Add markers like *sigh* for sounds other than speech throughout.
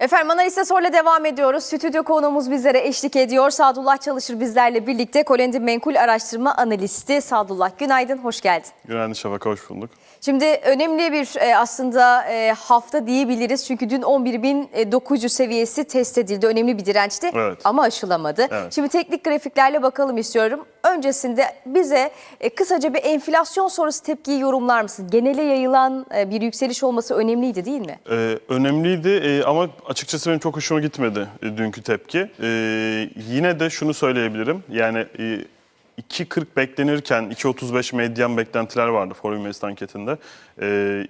Efendim analiste soruyla devam ediyoruz. Stüdyo konuğumuz bizlere eşlik ediyor. Sadullah Çalışır bizlerle birlikte Kolendi Menkul Araştırma Analisti Sadullah. Günaydın, hoş geldin. Günaydın Şafak, hoş bulduk. Şimdi önemli bir e, aslında e, hafta diyebiliriz. Çünkü dün 11.900 seviyesi test edildi. Önemli bir dirençti Evet. ama aşılamadı. Evet. Şimdi teknik grafiklerle bakalım istiyorum. Öncesinde bize e, kısaca bir enflasyon sonrası tepkiyi yorumlar mısın? Genele yayılan bir yükseliş olması önemliydi değil mi? Ee, önemliydi ee, ama açıkçası benim çok hoşuma gitmedi dünkü tepki. Ee, yine de şunu söyleyebilirim. Yani e, 2.40 beklenirken 2.35 medyan beklentiler vardı Forum Invest anketinde. Ee,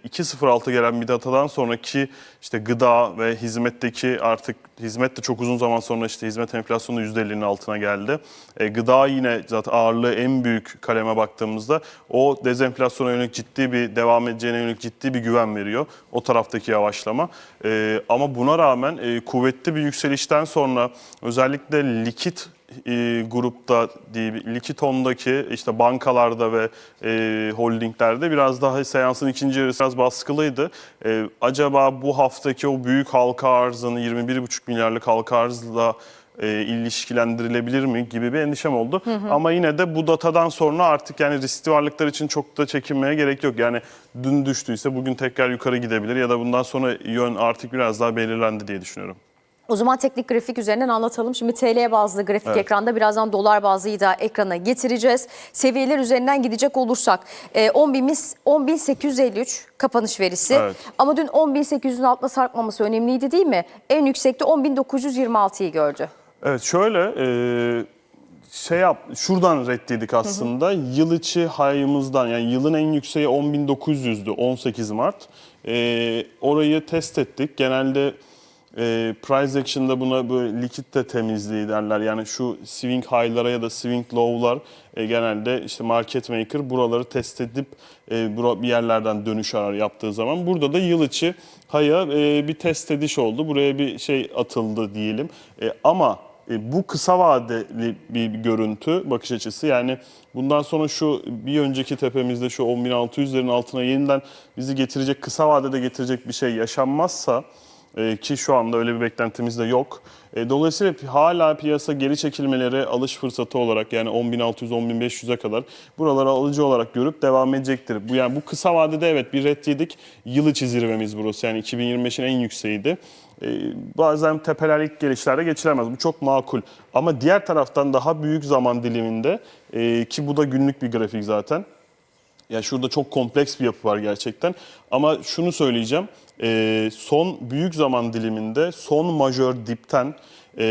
2.06 gelen bir datadan sonraki işte gıda ve hizmetteki artık hizmet de çok uzun zaman sonra işte hizmet enflasyonu %50'nin altına geldi. Ee, gıda yine zaten ağırlığı en büyük kaleme baktığımızda o dezenflasyona yönelik ciddi bir devam edeceğine yönelik ciddi bir güven veriyor. O taraftaki yavaşlama. Ee, ama buna rağmen e, kuvvetli bir yükselişten sonra özellikle likit e, grupta diye Likiton'daki işte bankalarda ve e, holdinglerde biraz daha seansın ikinci yarısı biraz baskılıydı. E, acaba bu haftaki o büyük halka arzını 21,5 milyarlık halka arzla e, ilişkilendirilebilir mi gibi bir endişem oldu. Ama yine de bu datadan sonra artık yani riskli varlıklar için çok da çekinmeye gerek yok. Yani dün düştüyse bugün tekrar yukarı gidebilir ya da bundan sonra yön artık biraz daha belirlendi diye düşünüyorum. O zaman teknik grafik üzerinden anlatalım. Şimdi TL bazlı grafik Evet. ekranda birazdan dolar bazlıyı da ekrana getireceğiz. Seviyeler üzerinden gidecek olursak e, 10.000 10.853 kapanış verisi. Evet. Ama dün 10.800'ün altına sarkmaması önemliydi değil mi? En yüksekte 10.926'yı gördü. Evet şöyle e, şey yap şuradan reddedik aslında. Yıl içi hayımızdan yani yılın en yükseği 10.900'dü 18 Mart. E, orayı test ettik. Genelde e, price action'da buna böyle likitte temizliği derler. Yani şu swing high'lara ya da swing low'lar e, genelde işte market maker buraları test edip e, bir yerlerden dönüş arar yaptığı zaman. Burada da yıl içi haya e, bir test ediş oldu. Buraya bir şey atıldı diyelim. E, ama e, bu kısa vadeli bir görüntü, bakış açısı. Yani bundan sonra şu bir önceki tepemizde şu 10.600'lerin altına yeniden bizi getirecek, kısa vadede getirecek bir şey yaşanmazsa e, ki şu anda öyle bir beklentimiz de yok. E, Dolayısıyla hala piyasa geri çekilmeleri alış fırsatı olarak yani 10.600-10.500'e kadar buraları alıcı olarak görüp devam edecektir. Bu yani bu kısa vadede evet bir ret yedik. Yıl içi burası yani 2025'in en yükseğiydi. E, bazen tepeler ilk gelişlerde geçilemez. Bu çok makul. Ama diğer taraftan daha büyük zaman diliminde ki bu da günlük bir grafik zaten. Ya şurada çok kompleks bir yapı var gerçekten. Ama şunu söyleyeceğim. Ee, son büyük zaman diliminde son majör dipten e,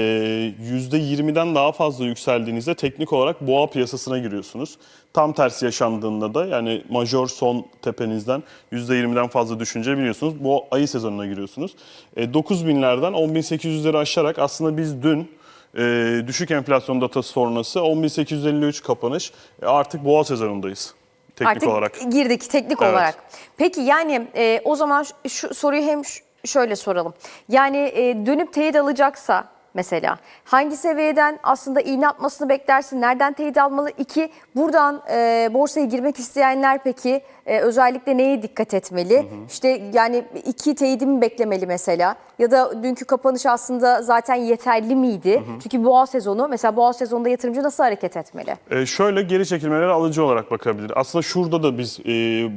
%20'den daha fazla yükseldiğinizde teknik olarak boğa piyasasına giriyorsunuz. Tam tersi yaşandığında da yani majör son tepenizden %20'den fazla düşünce biliyorsunuz. Bu ayı sezonuna giriyorsunuz. E, 9000'lerden 10.800'leri aşarak aslında biz dün e, düşük enflasyon datası sonrası 10.853 kapanış e, artık boğa sezonundayız teknik Artık olarak. girdik teknik Evet. olarak. Peki yani e, o zaman şu, şu soruyu hem şöyle soralım. Yani e, dönüp teyit alacaksa mesela hangi seviyeden aslında iğne atmasını beklersin? Nereden teyit almalı? İki, buradan e, borsaya girmek isteyenler peki e, özellikle neye dikkat etmeli? İşte yani iki teyidi mi beklemeli mesela? Ya da dünkü kapanış aslında zaten yeterli miydi? Çünkü boğa sezonu mesela boğa sezonunda yatırımcı nasıl hareket etmeli? Ee, şöyle geri çekilmelere alıcı olarak bakabilir. Aslında şurada da biz e,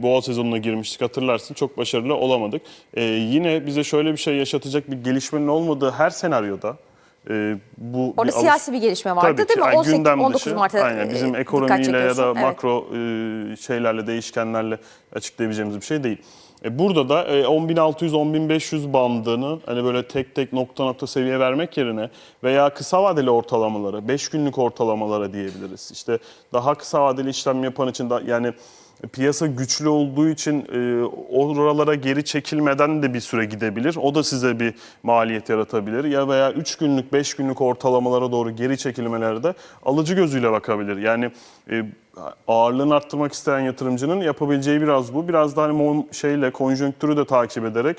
boğa sezonuna girmiştik hatırlarsın çok başarılı olamadık. E, yine bize şöyle bir şey yaşatacak bir gelişmenin olmadığı her senaryoda e, bu Orada bir siyasi bir gelişme vardı Tabii ki, değil mi? yani 18, gündem 19 dışı, Mart'a aynen, e, bizim ekonomiyle ya da Evet. makro e, şeylerle, değişkenlerle açıklayabileceğimiz bir şey değil. E, burada da e, 10.600-10.500 bandını hani böyle tek tek nokta nokta seviye vermek yerine veya kısa vadeli ortalamaları, 5 günlük ortalamalara diyebiliriz. İşte daha kısa vadeli işlem yapan için da yani piyasa güçlü olduğu için e, oralara geri çekilmeden de bir süre gidebilir. O da size bir maliyet yaratabilir. Ya veya 3 günlük, 5 günlük ortalamalara doğru geri çekilmelerde alıcı gözüyle bakabilir. Yani e, ağırlığını arttırmak isteyen yatırımcının yapabileceği biraz bu. Biraz da hani şeyle konjonktürü de takip ederek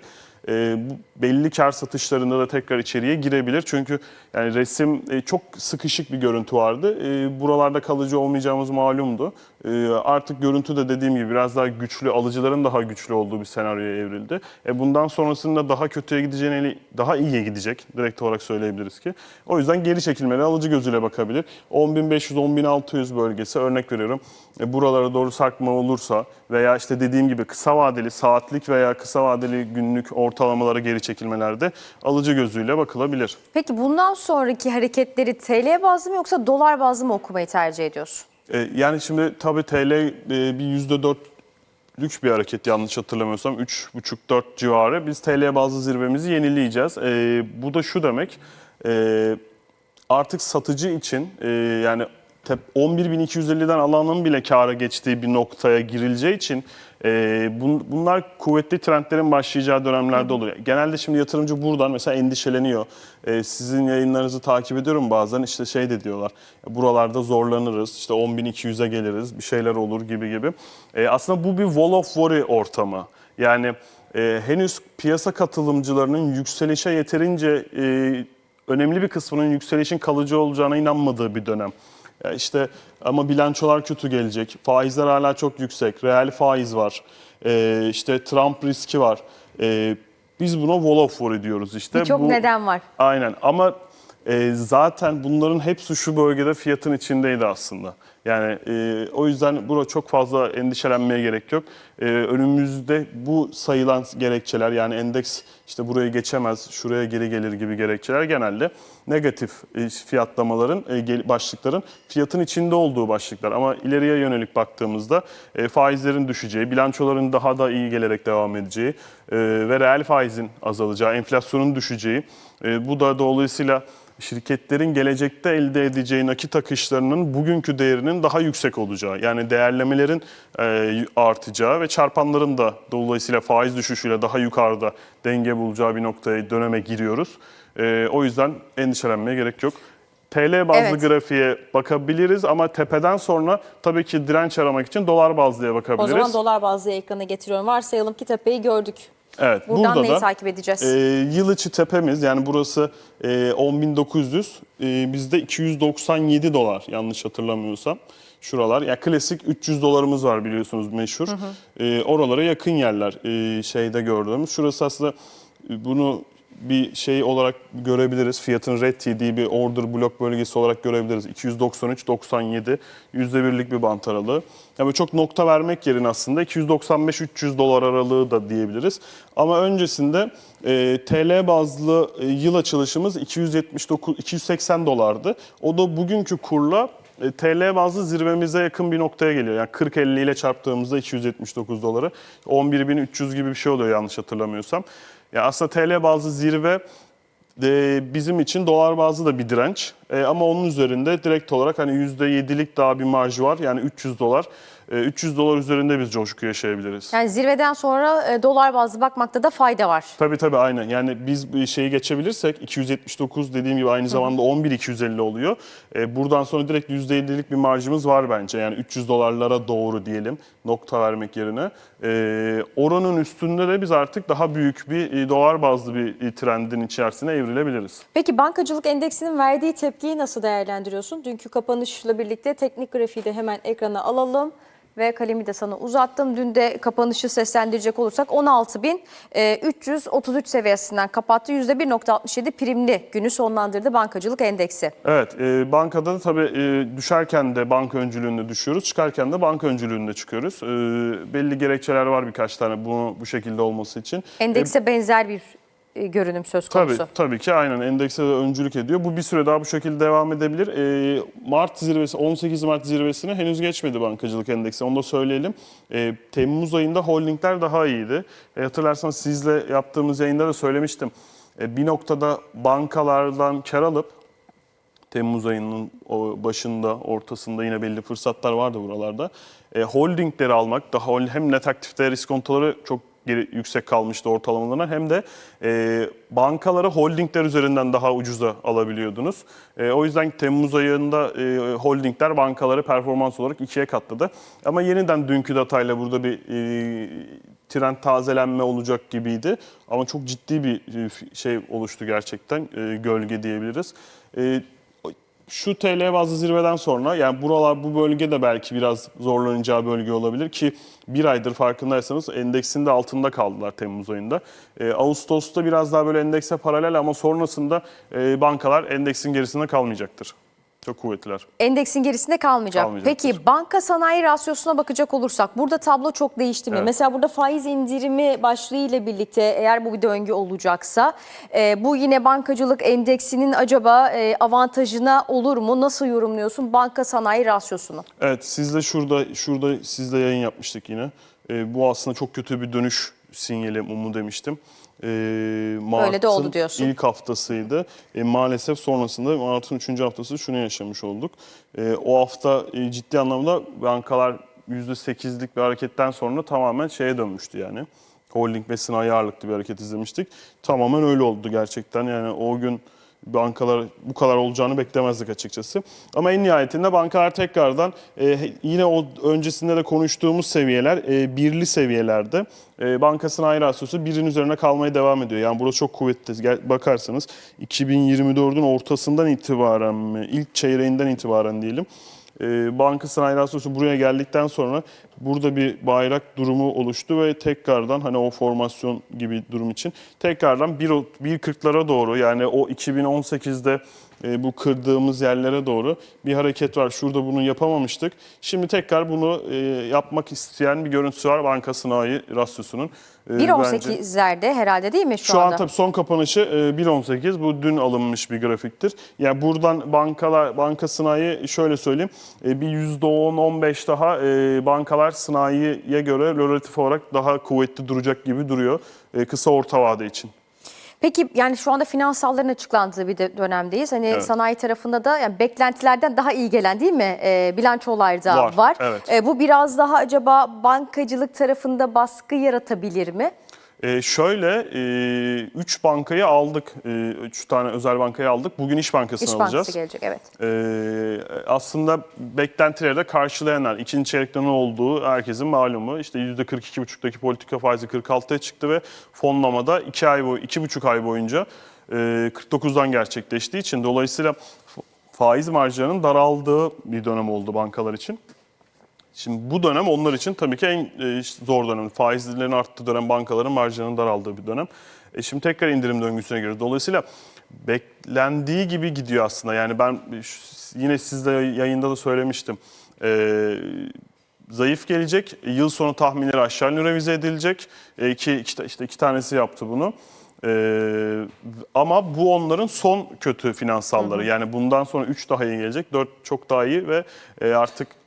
e, belli kar satışlarında da tekrar içeriye girebilir. Çünkü yani resim e, çok sıkışık bir görüntü vardı. E, buralarda kalıcı olmayacağımız malumdu. E, artık görüntü de dediğim gibi biraz daha güçlü, alıcıların daha güçlü olduğu bir senaryoya evrildi. E, bundan sonrasında daha kötüye gideceğini, daha iyiye gidecek direkt olarak söyleyebiliriz ki. O yüzden geri çekilmeleri alıcı gözüyle bakabilir. 10.500-10.600 bölgesi örnek veriyorum. E, buralara doğru sarkma olursa veya işte dediğim gibi kısa vadeli saatlik veya kısa vadeli günlük ortalamalara geri çekilmelerde alıcı gözüyle bakılabilir. Peki bundan sonraki hareketleri TL bazlı mı yoksa dolar bazlı mı okumayı tercih ediyorsun? E, yani şimdi tabii TL e, bir %4'lük bir hareket yanlış hatırlamıyorsam 3,5-4 civarı. Biz TL bazlı zirvemizi yenileyeceğiz. E, bu da şu demek e, artık satıcı için e, yani 11.250'den alanın bile kâra geçtiği bir noktaya girileceği için e, bun- bunlar kuvvetli trendlerin başlayacağı dönemlerde oluyor. Genelde şimdi yatırımcı buradan mesela endişeleniyor. E, sizin yayınlarınızı takip ediyorum bazen işte şey de diyorlar buralarda zorlanırız işte 10.200'e geliriz bir şeyler olur gibi gibi. E, aslında bu bir wall of worry ortamı. Yani e, henüz piyasa katılımcılarının yükselişe yeterince e, önemli bir kısmının yükselişin kalıcı olacağına inanmadığı bir dönem. Ya işte ama bilançolar kötü gelecek. Faizler hala çok yüksek. Reel faiz var. Ee, işte Trump riski var. Ee, biz buna wall of worry diyoruz işte. Birçok Bu- neden var. Aynen ama e, zaten bunların hepsi şu bölgede fiyatın içindeydi aslında. Yani e, o yüzden burada çok fazla endişelenmeye gerek yok. E, önümüzde bu sayılan gerekçeler yani endeks işte burayı geçemez, şuraya geri gelir gibi gerekçeler genelde negatif e, fiyatlamaların, e, başlıkların fiyatın içinde olduğu başlıklar. Ama ileriye yönelik baktığımızda e, faizlerin düşeceği, bilançoların daha da iyi gelerek devam edeceği e, ve reel faizin azalacağı, enflasyonun düşeceği, e, bu da dolayısıyla şirketlerin gelecekte elde edeceği nakit akışlarının bugünkü değerinin daha yüksek olacağı, yani değerlemelerin e, artacağı ve çarpanların da dolayısıyla faiz düşüşüyle daha yukarıda denge bulacağı bir noktaya döneme giriyoruz. E, o yüzden endişelenmeye gerek yok. TL bazlı Evet. grafiğe bakabiliriz ama tepeden sonra tabii ki direnç aramak için dolar bazlıya O bakabiliriz. zaman dolar bazlı ekrana getiriyorum. Varsayalım ki tepeyi gördük. Evet, Buradan burada neyi da takip edeceğiz? e, yıl içi tepemiz yani burası e, 10.900 e, bizde 297 dolar yanlış hatırlamıyorsam. Şuralar ya klasik 300 dolarımız var biliyorsunuz meşhur. E, oralara yakın yerler e, şeyde gördüğümüz. Şurası aslında e, bunu bir şey olarak görebiliriz. Fiyatın red TD bir order blok bölgesi olarak görebiliriz. 293-97 %1'lik bir bant aralığı. Yani çok nokta vermek yerine aslında 295-300 dolar aralığı da diyebiliriz. Ama öncesinde e, TL bazlı e, yıl açılışımız 279 280 dolardı. O da bugünkü kurla e, TL bazlı zirvemize yakın bir noktaya geliyor. Yani 40-50 ile çarptığımızda 279 doları 11.300 gibi bir şey oluyor yanlış hatırlamıyorsam. Ya aslında TL bazlı zirve e, bizim için dolar bazlı da bir direnç. E, ama onun üzerinde direkt olarak hani %7'lik daha bir marjı var. Yani 300 dolar. E, 300 dolar üzerinde biz coşku yaşayabiliriz. Yani zirveden sonra e, dolar bazlı bakmakta da fayda var. Tabii tabii aynen. Yani biz şeyi geçebilirsek 279 dediğim gibi aynı zamanda 11.250 oluyor. E, buradan sonra direkt %50'lik bir marjımız var bence. Yani 300 dolarlara doğru diyelim nokta vermek yerine. E, oranın üstünde de biz artık daha büyük bir e, dolar bazlı bir e, trendin içerisine evrilebiliriz. Peki bankacılık endeksinin verdiği tepkiyi nasıl değerlendiriyorsun? Dünkü kapanışla birlikte teknik grafiği de hemen ekrana alalım. Ve kalemi de sana uzattım. Dün de kapanışı seslendirecek olursak 16.333 seviyesinden kapattı. %1.67 primli günü sonlandırdı bankacılık endeksi. Evet, e, bankada da tabii e, düşerken de banka öncülüğünde düşüyoruz, çıkarken de banka öncülüğünde çıkıyoruz. E, belli gerekçeler var birkaç tane bunu bu şekilde olması için. Endekse benzer bir e, görünüm söz Tabii, konusu. tabii ki aynen endekse de öncülük ediyor. Bu bir süre daha bu şekilde devam edebilir. Ee, Mart zirvesi, 18 Mart zirvesine henüz geçmedi bankacılık endeksi. Onu da söyleyelim. Ee, Temmuz ayında holdingler daha iyiydi. E, hatırlarsanız sizle yaptığımız yayında da söylemiştim. E, bir noktada bankalardan kar alıp Temmuz ayının başında, ortasında yine belli fırsatlar vardı buralarda. E, holdingleri almak, daha hem net aktifte riskontoları çok yüksek kalmıştı ortalamalarına hem de e, bankaları holdingler üzerinden daha ucuza alabiliyordunuz. E, o yüzden Temmuz ayında e, holdingler bankaları performans olarak ikiye katladı. Ama yeniden dünkü datayla burada bir e, trend tazelenme olacak gibiydi. Ama çok ciddi bir e, şey oluştu gerçekten, e, gölge diyebiliriz. E, şu TL bazlı zirveden sonra yani buralar bu bölge de belki biraz zorlanacağı bölge olabilir ki bir aydır farkındaysanız endeksin de altında kaldılar Temmuz ayında. Ee, Ağustos'ta biraz daha böyle endekse paralel ama sonrasında e, bankalar endeksin gerisinde kalmayacaktır. Çok kuvvetliler. Endeksin gerisinde kalmayacak. Kalmayacaktır. Peki banka sanayi rasyosuna bakacak olursak burada tablo çok değişti mi? Evet. Mesela burada faiz indirimi başlığı ile birlikte eğer bu bir döngü olacaksa e, bu yine bankacılık endeksinin acaba e, avantajına olur mu? Nasıl yorumluyorsun banka sanayi rasyosunu? Evet siz de şurada şurada sizle yayın yapmıştık yine. Ee, bu aslında çok kötü bir dönüş sinyali mumu demiştim. Ee, Mart'ın de oldu diyorsun. ilk haftasıydı. E, maalesef sonrasında Mart'ın 3. haftası şunu yaşamış olduk. E, o hafta e, ciddi anlamda bankalar %8'lik bir hareketten sonra tamamen şeye dönmüştü yani. Holding ve sanayi ağırlıklı bir hareket izlemiştik. Tamamen öyle oldu gerçekten. Yani o gün bankalar bu kadar olacağını beklemezdik açıkçası. Ama en nihayetinde bankalar tekrardan e, yine o öncesinde de konuştuğumuz seviyeler e, birli seviyelerde. E, banka sanayi rasyosu birin üzerine kalmaya devam ediyor. Yani burası çok kuvvetli. Gel, bakarsanız 2024'ün ortasından itibaren mi, ilk çeyreğinden itibaren diyelim. E, banka sanayi rasyosu buraya geldikten sonra burada bir bayrak durumu oluştu ve tekrardan hani o formasyon gibi durum için tekrardan 1 1.40'lara doğru yani o 2018'de e, bu kırdığımız yerlere doğru bir hareket var. Şurada bunu yapamamıştık. Şimdi tekrar bunu e, yapmak isteyen bir görüntüsü var banka sanayi rasyosunun. E, bence- 1.18'lerde herhalde değil mi şu, şu anda? an tabii son kapanışı e, 1.18. Bu dün alınmış bir grafiktir. Yani buradan bankalar, banka sanayi şöyle söyleyeyim. e, Bir %10-15 daha e, bankalar sanayiye göre relatif olarak daha kuvvetli duracak gibi duruyor. e, Kısa orta vade için. Peki yani şu anda finansalların açıklandığı bir de dönemdeyiz. Hani Evet. sanayi tarafında da yani beklentilerden daha iyi gelen değil mi? E, bilançolarda var. Var, evet. E, bu biraz daha acaba bankacılık tarafında baskı yaratabilir mi? E, şöyle, 3 bankayı aldık. 3 tane özel bankayı aldık. Bugün İş Bankası'nı İş alacağız. Bankası gelecek evet. Ee, aslında beklentileri de karşılayanlar. İkinci çeyrekte ne olduğu herkesin malumu. İşte %42,5'daki politika faizi 46'ya çıktı ve fonlamada 2 ay boy, 2,5 ay boyunca e, 49'dan gerçekleştiği için dolayısıyla faiz marjlarının daraldığı bir dönem oldu bankalar için. Şimdi bu dönem onlar için tabii ki en e, zor dönem. Faizlerin arttığı dönem, bankaların marjlarının daraldığı bir dönem. E şimdi tekrar indirim döngüsüne giriyoruz. Dolayısıyla beklendiği gibi gidiyor aslında. Yani ben yine sizde yayında da söylemiştim. E, zayıf gelecek. Yıl sonu tahminleri aşağı yönlü revize edilecek. E, iki, iki, işte iki tanesi yaptı bunu. Ee, ama bu onların son kötü finansalları. Yani bundan sonra 3 daha iyi gelecek, 4 çok daha iyi ve e, artık e,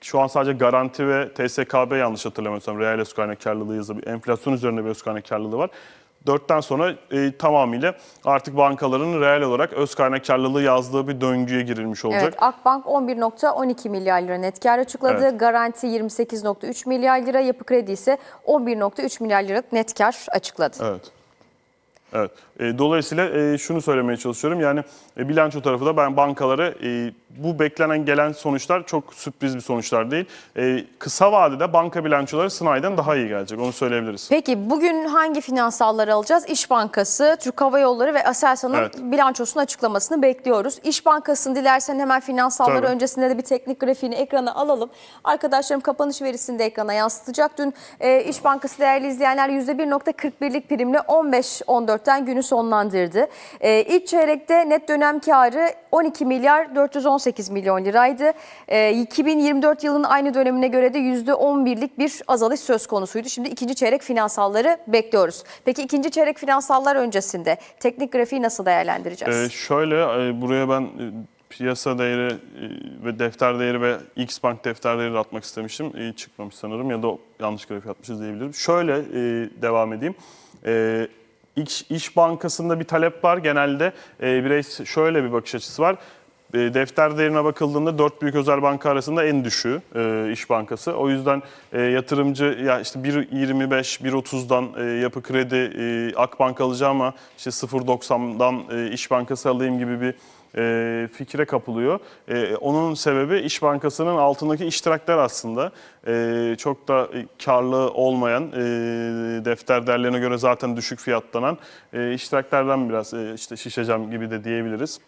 şu an sadece garanti ve TSKB yanlış hatırlamıyorsam reel kaynak karlılığı bir enflasyon üzerine bir kaynak karlılığı var. 4'ten sonra e, tamamıyla artık bankaların reel olarak öz kaynak karlılığı yazdığı bir döngüye girilmiş olacak. Evet, Akbank 11.12 milyar lira net kar açıkladı. Evet. Garanti 28.3 milyar lira, Yapı Kredi ise 11.3 milyar liralık net kar açıkladı. Evet. Evet. E, dolayısıyla e, şunu söylemeye çalışıyorum. Yani e, bilanço tarafı da ben bankalara e, bu beklenen gelen sonuçlar çok sürpriz bir sonuçlar değil. E, kısa vadede banka bilançoları sanayiden daha iyi gelecek. Onu söyleyebiliriz. Peki bugün hangi finansalları alacağız? İş Bankası, Türk Hava Yolları ve Aselsan'ın Evet. bilançosunu açıklamasını bekliyoruz. İş Bankası'nı dilersen hemen finansalları Tabii. öncesinde de bir teknik grafiğini ekrana alalım. Arkadaşlarım kapanış verisini de ekrana yansıtacak. Dün e, İş Bankası değerli izleyenler %1.41'lik primle 15-14'ten günü sonlandırdı. E, ilk çeyrekte net dönem karı 12 milyar 418 milyon liraydı. E, 2024 yılının aynı dönemine göre de %11'lik bir azalış söz konusuydu. Şimdi ikinci çeyrek finansalları bekliyoruz. Peki ikinci çeyrek finansallar öncesinde teknik grafiği nasıl değerlendireceğiz? E, şöyle e, buraya ben e, piyasa değeri e, ve defter değeri ve X Bank defter değeri de atmak istemiştim. E, çıkmamış sanırım ya da yanlış grafik atmışız diyebilirim. Şöyle e, devam edeyim. İş, İş Bankası'nda bir talep var. Genelde e, birey şöyle bir bakış açısı var. E, defter değerine bakıldığında dört büyük özel banka arasında en düşüğü e, İş Bankası. O yüzden e, yatırımcı ya işte 1.25, 1.30'dan e, yapı kredi e, Akbank alacağım ama işte 0.90'dan e, İş Bankası alayım gibi bir e, fikre kapılıyor. E, onun sebebi İş Bankası'nın altındaki iştirakler aslında e, çok da karlı olmayan e, defter değerlerine göre zaten düşük fiyatlanan e, iştiraklerden biraz e, işte şişeceğim gibi de diyebiliriz.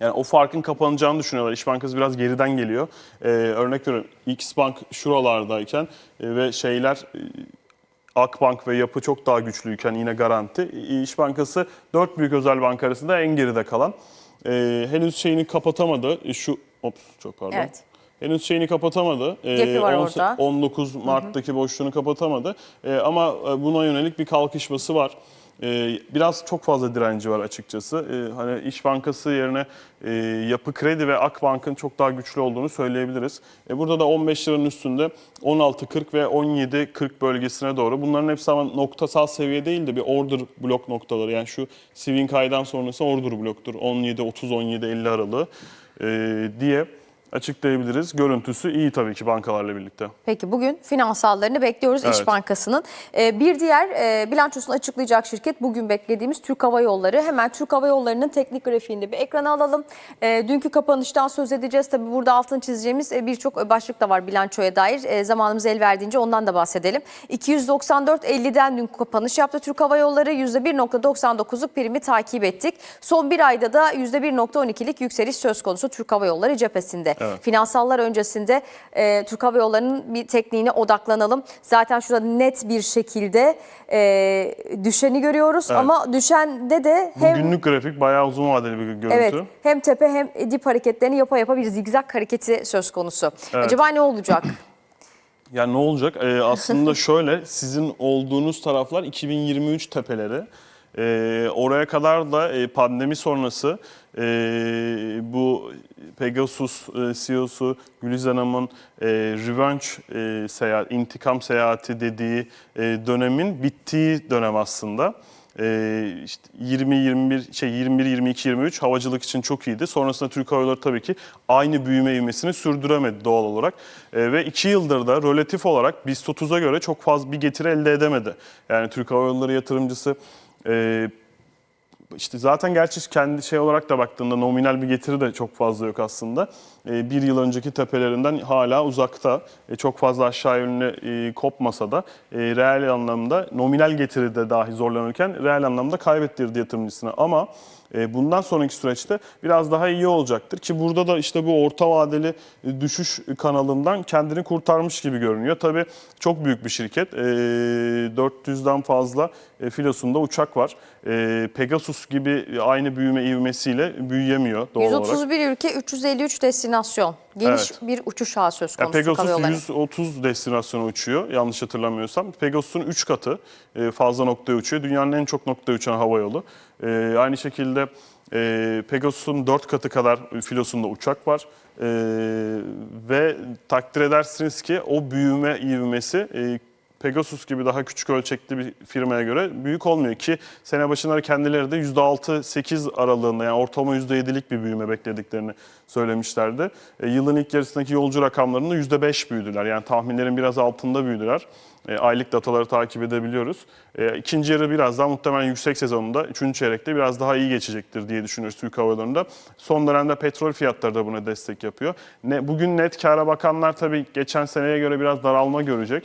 Yani o farkın kapanacağını düşünüyorlar. İş Bankası biraz geriden geliyor. Ee, örnek veriyorum X Bank şuralardayken e, ve şeyler e, Akbank ve Yapı çok daha güçlüyken yine garanti. İş Bankası dört büyük özel banka arasında en geride kalan. Ee, henüz şeyini kapatamadı. E, Şu ops çok pardon. Evet. Henüz şeyini kapatamadı. Ee, var on- orada. 19 Mart'taki boşluğunu kapatamadı. Ee, ama e, buna yönelik bir kalkışması var. Ee, biraz çok fazla direnci var açıkçası. Ee, hani İş Bankası yerine e, Yapı Kredi ve Akbank'ın çok daha güçlü olduğunu söyleyebiliriz. E, burada da 15 liranın üstünde 16.40 ve 17.40 bölgesine doğru. Bunların hepsi ama noktasal seviye değil de bir order blok noktaları. Yani şu swing high'dan sonrası order bloktur. 17, 30, 17, 50 aralığı e, diye açıklayabiliriz. Görüntüsü iyi tabii ki bankalarla birlikte. Peki bugün finansallarını bekliyoruz İş Evet. Bankası'nın. Ee, bir diğer e, bilançosunu açıklayacak şirket bugün beklediğimiz Türk Hava Yolları. Hemen Türk Hava Yolları'nın teknik grafiğini bir ekrana alalım. Ee, dünkü kapanıştan söz edeceğiz. Tabii burada altını çizeceğimiz e, birçok başlık da var bilançoya dair. E, zamanımız el verdiğince ondan da bahsedelim. 294.50'den dün kapanış yaptı Türk Hava Yolları. %1.99'luk primi takip ettik. Son bir ayda da %1.12'lik yükseliş söz konusu Türk Hava Yolları cephesinde. Finansallar öncesinde e, Türk Hava Yolları'nın bir tekniğine odaklanalım. Zaten şurada net bir şekilde e, düşeni görüyoruz Evet. ama düşende de Bu hem günlük grafik bayağı uzun vadeli bir görüntü. Evet, hem tepe hem dip hareketlerini yapa yapa bir zigzag hareketi söz konusu. Evet. Acaba ne olacak? *clears throat* Yani ne olacak? Ee, aslında *laughs* şöyle, sizin olduğunuz taraflar 2023 tepeleri. Ee, oraya kadar da e, pandemi sonrası e, bu Pegasus e, CEO'su Güliz Hanım'ın e, revenge e, seyahat, intikam seyahati dediği e, dönemin bittiği dönem aslında. Ee, işte 20 21 şey 21 22 23 havacılık için çok iyiydi. Sonrasında Türk Hava Yolları tabii ki aynı büyüme ivmesini sürdüremedi doğal olarak. Ee, ve 2 yıldır da relatif olarak BIST 30'a göre çok fazla bir getiri elde edemedi. Yani Türk Hava Yolları yatırımcısı e, işte zaten gerçi kendi şey olarak da baktığında nominal bir getiri de çok fazla yok aslında. Ee, bir yıl önceki tepelerinden hala uzakta. Ee, çok fazla aşağı yönlü e, kopmasa da e, reel anlamda nominal getiride dahi zorlanırken reel anlamda kaybettirdi yatırımcısına. Ama e, bundan sonraki süreçte biraz daha iyi olacaktır ki burada da işte bu orta vadeli e, düşüş kanalından kendini kurtarmış gibi görünüyor. Tabii çok büyük bir şirket. E, 400'den fazla e, filosunda uçak var. E, Pegasus gibi aynı büyüme ivmesiyle büyüyemiyor doğal olarak. 131 ülke 353 destinasyon. Geniş Evet. bir uçuş ağı söz Ya konusu Hava Pegasus Yolları'nın. 130 destinasyona uçuyor yanlış hatırlamıyorsam. Pegasus'un 3 katı e, fazla noktaya uçuyor. Dünyanın en çok noktaya uçan hava yolu. E, aynı şekilde e, Pegasus'un 4 katı kadar filosunda uçak var. Ve takdir edersiniz ki o büyüme ivmesi Pegasus gibi daha küçük ölçekli bir firmaya göre büyük olmuyor ki sene başında kendileri de %6-8 aralığında yani ortalama %7'lik bir büyüme beklediklerini söylemişlerdi. E, yılın ilk yarısındaki yolcu rakamlarında %5 büyüdüler. Yani tahminlerin biraz altında büyüdüler. E, aylık dataları takip edebiliyoruz. E, ikinci yarı biraz daha muhtemelen yüksek sezonunda, üçüncü çeyrekte biraz daha iyi geçecektir diye düşünüyoruz Türk Hava Yolları'nda. Son dönemde petrol fiyatları da buna destek yapıyor. Ne, bugün net kâra bakanlar tabii geçen seneye göre biraz daralma görecek.